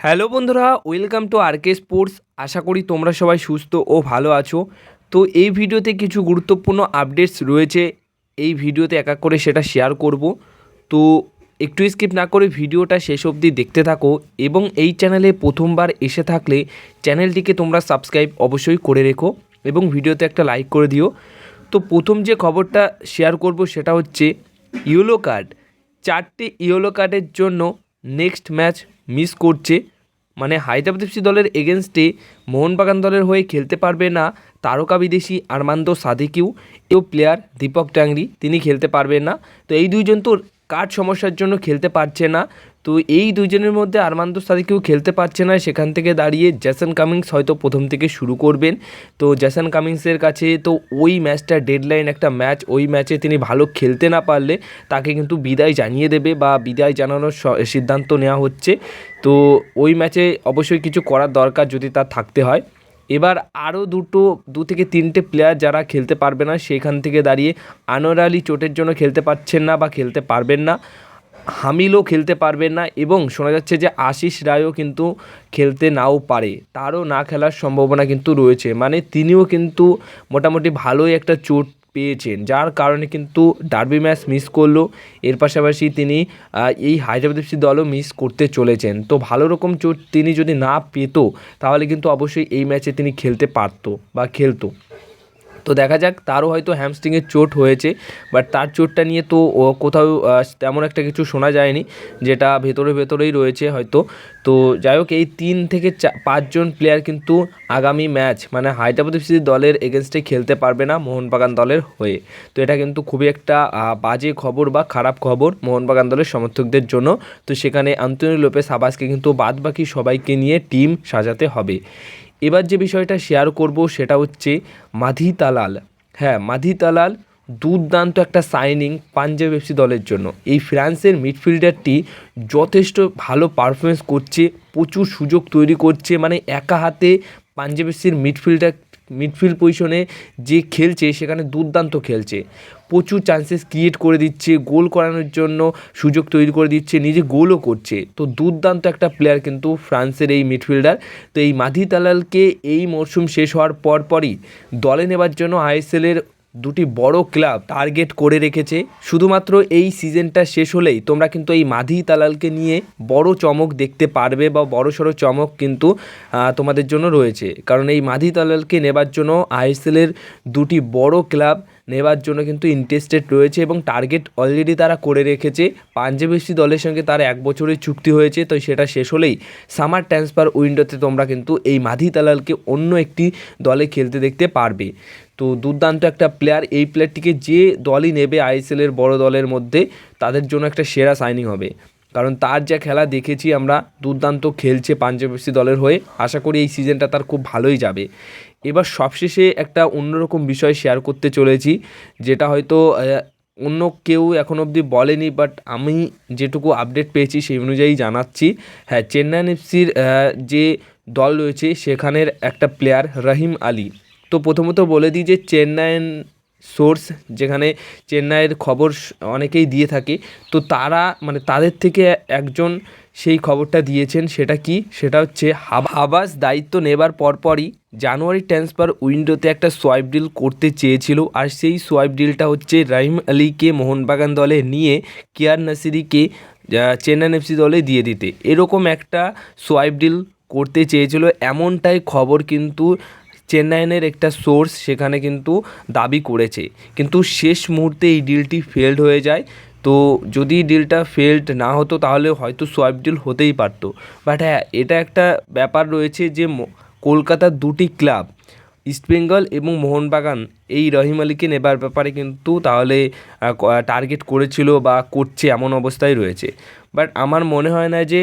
Hello বন্ধুরা, welcome to RK sports. আশা করি তোমরা সবাই সুস্থ ও ভালো আছো। তো এই ভিডিওতে কিছু গুরুত্বপূর্ণ আপডেটস রয়েছে। এই ভিডিওতে এক এক করে সেটা শেয়ার করব। তো একটু স্কিপ না করে ভিডিওটা শেষ অবধি দেখতে থাকো এবং এই চ্যানেলে প্রথমবার এসে থাকলে চ্যানেলটিকে তোমরা সাবস্ক্রাইব অবশ্যই করে রেখো এবং ভিডিওতে একটা লাইক করে দিও। তো প্রথম যে খবরটা শেয়ার করব সেটা হচ্ছে ইয়েলো কার্ড চারটে ইয়েলো কার্ডের জন্য নেক্সট ম্যাচ মিস করছে। মানে হায়দ্রাবাদ এফসি দলের এগেনস্টে মোহনবাগান দলের হয়ে খেলতে পারবে না তারকা বিদেশি আরমান্দো সাদিকিউ। এও প্লেয়ার দীপক ট্যাংরি, তিনি খেলতে পারবেন না। তো এই দুইজন তো কার্ড সমস্যার জন্য খেলতে পারছে না? তো এই দুজনের মধ্যে আরমান্দ সাদিকেও খেলতে পারছে না। সেখান থেকে দাঁড়িয়ে জ্যাসন কামিংস হয়তো প্রথম থেকে শুরু করবেন। তো জ্যাসন কামিংসের কাছে তো ওই ম্যাচটা ডেডলাইন একটা ম্যাচ। ওই ম্যাচে তিনি ভালো খেলতে না পারলে তাকে কিন্তু বিদায় জানিয়ে দেবে বা বিদায় জানানোর সিদ্ধান্ত নেওয়া হচ্ছে। তো ওই ম্যাচে অবশ্যই কিছু করার দরকার যদি তার থাকতে হয়। এবার আরও দুটো, দু থেকে তিনটে প্লেয়ার যারা খেলতে পারবে না, সেখান থেকে দাঁড়িয়ে আনোয়ার আলী চোটের জন্য খেলতে পারছেন না বা খেলতে পারবেন না। হামিলও খেলতে পারবেন না এবং শোনা যাচ্ছে যে আশিস রায়ও কিন্তু খেলতে নাও পারে। তারও না খেলার সম্ভাবনা কিন্তু রয়েছে। মানে তিনিও কিন্তু মোটামুটি ভালোই একটা চোট পেয়েছেন, যার কারণে কিন্তু ডার্বি ম্যাচ মিস করল। এর পাশাপাশি তিনি এই হায়দ্রাবাদ এফসি দলও মিস করতে চলেছেন। তো ভালো রকম চোট তিনি যদি না পেত, তাহলে কিন্তু অবশ্যই এই ম্যাচে তিনি খেলতে পারতো বা খেলতো। তো দেখা যাক, তারও হয়তো হ্যামস্ট্রিংয়ের চোট হয়েছে বাট তার চোটটা নিয়ে তো কোথাও তেমন একটা কিছু শোনা যায়নি, যেটা ভেতরে ভেতরেই রয়েছে হয়তো। তো যাই হোক, এই তিন থেকে চা- পাঁচজন প্লেয়ার কিন্তু আগামী ম্যাচ মানে হায়দ্রাবাদ এফসি দলের এগেনস্টে খেলতে পারবে না মোহনবাগান দলের হয়ে। তো এটা কিন্তু খুবই একটা বাজে খবর বা খারাপ খবর মোহনবাগান দলের সমর্থকদের জন্য। তো সেখানে আন্তনি লোপেস আবাসকে কিন্তু বাদ বাকি সবাইকে নিয়ে টিম সাজাতে হবে। এবার যে বিষয়টা শেয়ার করব সেটা হচ্ছে মাধি তালাল। হ্যাঁ মাধি তালাল দুর্দান্ত একটা সাইনিং পাঞ্জাব এফসি দলের জন্য। এই ফ্রান্সের মিডফিল্ডারটি যথেষ্ট ভালো পারফরমেন্স করছে, প্রচুর সুযোগ তৈরি করছে মানে একা হাতে পাঞ্জাব এফসির মিডফিল্ডার মিডফিল্ড পজিশনে যে খেলছে, সেখানে দুর্দান্ত খেলছে। প্রচুর চান্সেস ক্রিয়েট করে দিচ্ছে গোল করানোর জন্য সুযোগ তৈরি করে দিচ্ছে, নিজে গোলও করছে। তো দুর্দান্ত একটা প্লেয়ার কিন্তু ফ্রান্সের এই মিডফিল্ডার তো এই মাধি তালালকে এই মরশুম শেষ হওয়ার পরপরই দলে নেবার জন্য আইএসএলের দুটি বড় ক্লাব টার্গেট করে রেখেছে। শুধুমাত্র এই সিজনটা শেষ হলেই তোমরা কিন্তু এই মাধি তালালকে নিয়ে বড় চমক দেখতে পারবে বা বড় সড়ো চমক কিন্তু তোমাদের জন্য রয়েছে। কারণ এই মাধি তালালকে নেবার জন্য আইএসএলের দুটি বড় ক্লাব নেবার জন্য কিন্তু ইন্টারেস্টেড রয়েছে এবং টার্গেট অলরেডি তারা করে রেখেছে। পাঞ্জাব এফসি দলের সঙ্গে তার এক বছরের চুক্তি হয়েছে, তো সেটা শেষ হলেই সামার ট্রান্সফার উইন্ডোতে তোমরা কিন্তু এই মাধি তালালকে অন্য একটি দলে খেলতে দেখতে পারবে। তো দুর্দান্ত একটা প্লেয়ার এই প্লেয়ারটিকে যে দলই নেবে আইএসএলের বড় দলের মধ্যে, তাদের জন্য একটা সেরা সাইনিং হবে। কারণ তার যা খেলা দেখেছি আমরা, দুর্দান্ত খেলছে পাঞ্জাব দলের হয়ে। আশা করি এই সিজনটা তার খুব ভালোই যাবে। এবার সবশেষে একটা অন্যরকম বিষয় শেয়ার করতে চলেছি, যেটা হয়তো অন্য কেউ এখন অবধি বলেনি বাট আমি যেটুকু আপডেট পেয়েছি সেই অনুযায়ী জানাচ্ছি। হ্যাঁ চেন্নাইন এফসির যে দল রয়েছে, সেখানের একটা প্লেয়ার রহিম আলী। তো প্রথমত বলে দিই যে চেন্নাইন সোর্স যেখানে চেন্নাইয়ের খবর অনেকেই দিয়ে থাকে। তো তারা মানে তাদের থেকে একজন সেই খবরটা দিয়েছেন সেটা কি? সেটা হচ্ছে হাব- হাবাস দায়িত্ব নেবার পরপরই জানুয়ারি ট্রান্সফার উইন্ডোতে একটা সোয়াইপ ডিল করতে চেয়েছিল। আর সেই সোয়াইপ ডিলটা হচ্ছে রাহিম আলীকে মোহনবাগান দলে নিয়ে কেয়ার নাসিরিকে আহ, চেন্নাইন এফসি দলে দিয়ে দিতে। এরকম একটা সোয়াইপ ডিল করতে চেয়েছিল। এমনটাই খবর কিন্তু চেন্নাইনের একটা সোর্স সেখানে কিন্তু দাবি করেছে। কিন্তু শেষ মুহূর্তে এই ডিলটি ফেলড হয়ে যায়। তো যদি ডিলটা ফেলড না হতো তাহলে হয়তো সোয়াইপ ডিল হতেই পারতো। বাট হ্যাঁ এটা একটা ব্যাপার রয়েছে যে কলকাতার দুটি ক্লাব ইস্টবেঙ্গল এবং মোহনবাগান, এই রহিম আলীকে নেবার ব্যাপারে কিন্তু তাহলে টার্গেট করেছিল বা করছে এমন অবস্থায় রয়েছে। বাট আমার মনে হয় না যে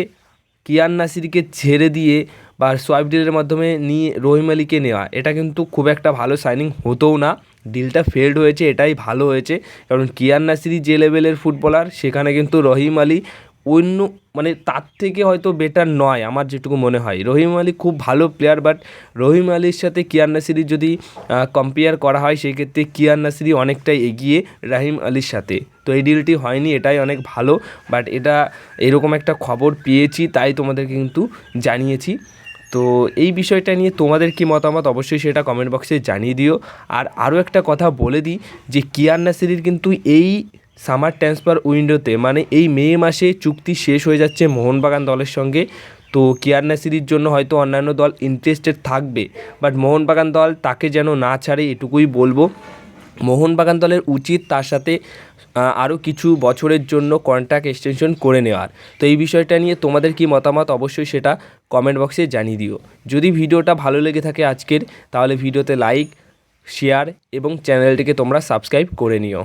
কিয়ান নাসিরকে ছেড়ে দিয়ে বা সোয়াইপ ডিলের মাধ্যমে নিয়ে রহিম আলীকে নেওয়া, এটা কিন্তু খুব একটা ভালো সাইনিং হতোও না। ডিলটা ফেল্ড হয়েছে, এটাই ভালো হয়েছে। কারণ কিয়ান নাসিরি যে লেভেলের ফুটবলার সেখানে কিন্তু রহিম আলী অন্য মানে তার থেকে হয়তো বেটার নয়, আমার যেটুকু মনে হয়। রহিম আলী খুব ভালো প্লেয়ার বাট রহিম আলীর সাথে কিয়ার নাসিরি যদি কম্পেয়ার করা হয় সেই ক্ষেত্রে কিয়ার নাসিরি অনেকটাই এগিয়ে রাহিম আলীর সাথে। তো এই ডিলটি হয়নি, এটাই অনেক ভালো বাট এটা এরকম একটা খবর পেয়েছি, তাই তোমাদেরকে কিন্তু জানিয়েছি। তো এই বিষয়টা নিয়ে তোমাদের কি মতামত? অবশ্যই সেটা কমেন্ট বক্সে জানিয়ে দিও। আর আরও একটা কথা বলে দিই যে কিয়ার নাসিরির কিন্তু এই সামার ট্রান্সফার উইন্ডোতে মানে এই মে মাসে চুক্তি শেষ হয়ে যাচ্ছে মোহনবাগান দলের সঙ্গে। তো কিয়ার নাসিরির জন্য হয়তো অন্যান্য দল ইন্টারেস্টেড থাকবে। বাট মোহনবাগান দল তাকে যেন না ছাড়ে, এটুকুই বলব। মোহনবাগান দলের উচিত তার সাথে আরও কিছু বছরের জন্য কন্ট্রাক্ট এক্সটেনশন করে নেওয়ার। তো এই বিষয়টা নিয়ে তোমাদের কি মতামত অবশ্যই সেটা কমেন্ট বক্সে জানিয়ে দিও। যদি ভিডিওটা ভালো লেগে থাকে আজকের, তাহলে ভিডিওতে লাইক শেয়ার এবং চ্যানেলটিকে তোমরা সাবস্ক্রাইব করে নিও।